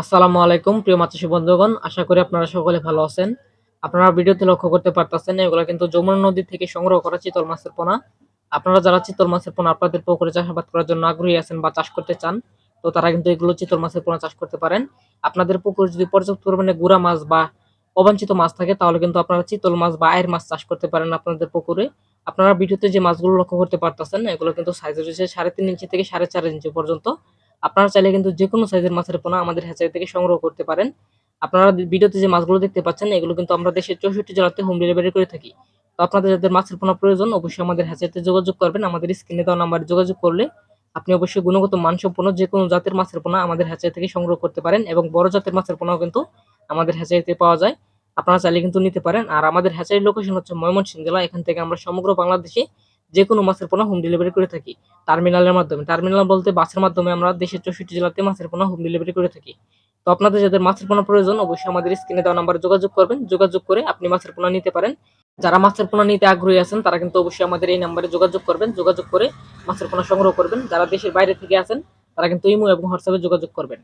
আসসালামু আলাইকুম, প্রিয় মাতৃ বন্ধুগণ। আশা করি আপনারা সকলে ভালো আছেন। আপনারা ভিডিওতে লক্ষ্য করতে পারতেছেন, এগুলো কিন্তু যমুনা নদী থেকে সংগ্রহ করা চিতল মাছের পোনা। আপনারা যারা চিতল মাছের পোনা আপনাদের পুকুরে চাষাবাদ করার জন্য আগ্রহী আছেন বা চাষ করতে চান, তো তারা কিন্তু এগুলো চিতল মাছের পোনা চাষ করতে পারেন। আপনাদের পুকুরে যদি পর্যাপ্ত পরিমাণে গুড়া মাছ বা অবাঞ্ছিত মাছ থাকে, তাহলে কিন্তু আপনারা চিতল মাছ বা আয়ের মাছ চাষ করতে পারেন আপনাদের পুকুরে। আপনারা ভিডিওতে যে মাছগুলো লক্ষ্য করতে পারতেছেন, এগুলো কিন্তু সাইজ রয়েছে সাড়ে তিন ইঞ্চি থেকে সাড়ে চার ইঞ্চি পর্যন্ত। আপনারা চাইলে কিন্তু যে কোনো সাইজের মাছের পোনা আমাদের হ্যাচারি থেকে সংগ্রহ করতে পারেন। আপনারা ভিডিওতে যে মাছগুলো দেখতে পাচ্ছেন, এগুলো কিন্তু আমরা দেশের চৌষট্টি জেলাতে হোম ডেলিভারি করে থাকি। তো আপনাদের যাদের মাছের পোনা প্রয়োজন, অবশ্যই আমাদের হ্যাচারিতে যোগাযোগ করবেন। আমাদের স্ক্রিনে দেওয়া নাম্বারে যোগাযোগ করলে আপনি অবশ্যই গুণগত মানসম্পন্ন যে কোনো জাতের মাছের পোনা আমাদের হ্যাচারি থেকে সংগ্রহ করতে পারেন এবং বড় জাতের মাছের পোনাও কিন্তু আমাদের হ্যাচারিতে পাওয়া যায়। আপনারা চাইলে কিন্তু নিতে পারেন। আর আমাদের হ্যাচারি লোকেশন হচ্ছে ময়মনসিংহ জেলা। এখান থেকে আমরা সমগ্র বাংলাদেশে যে কোনো মাছের পোনা হোম ডেলিভারি করে থাকি। টার্মিনালের মাধ্যমে। টার্মিনাল বলতে বাসের মাধ্যমে আমরা দেশের চৌষট্টি জেলাতে মাছের পোনা হোম ডেলিভারি করে থাকি। তো আপনাদের যাদের মাছের পোনা প্রয়োজন, অবশ্যই আমাদের স্ক্রিনে দেওয়া নাম্বারে যোগাযোগ করবেন। যোগাযোগ করে আপনি মাছের পোনা নিতে পারেন। যারা মাছের পোনা নিতে আগ্রহী আছেন, তারা কিন্তু অবশ্যই আমাদের এই নাম্বারে যোগাযোগ করবেন। যোগাযোগ করে মাছের পোনা সংগ্রহ করবেন। যারা দেশের বাইরে থেকে আছেন, তারা কিন্তু ইমো এবং হোয়াটসঅ্যাপে যোগাযোগ করবেন।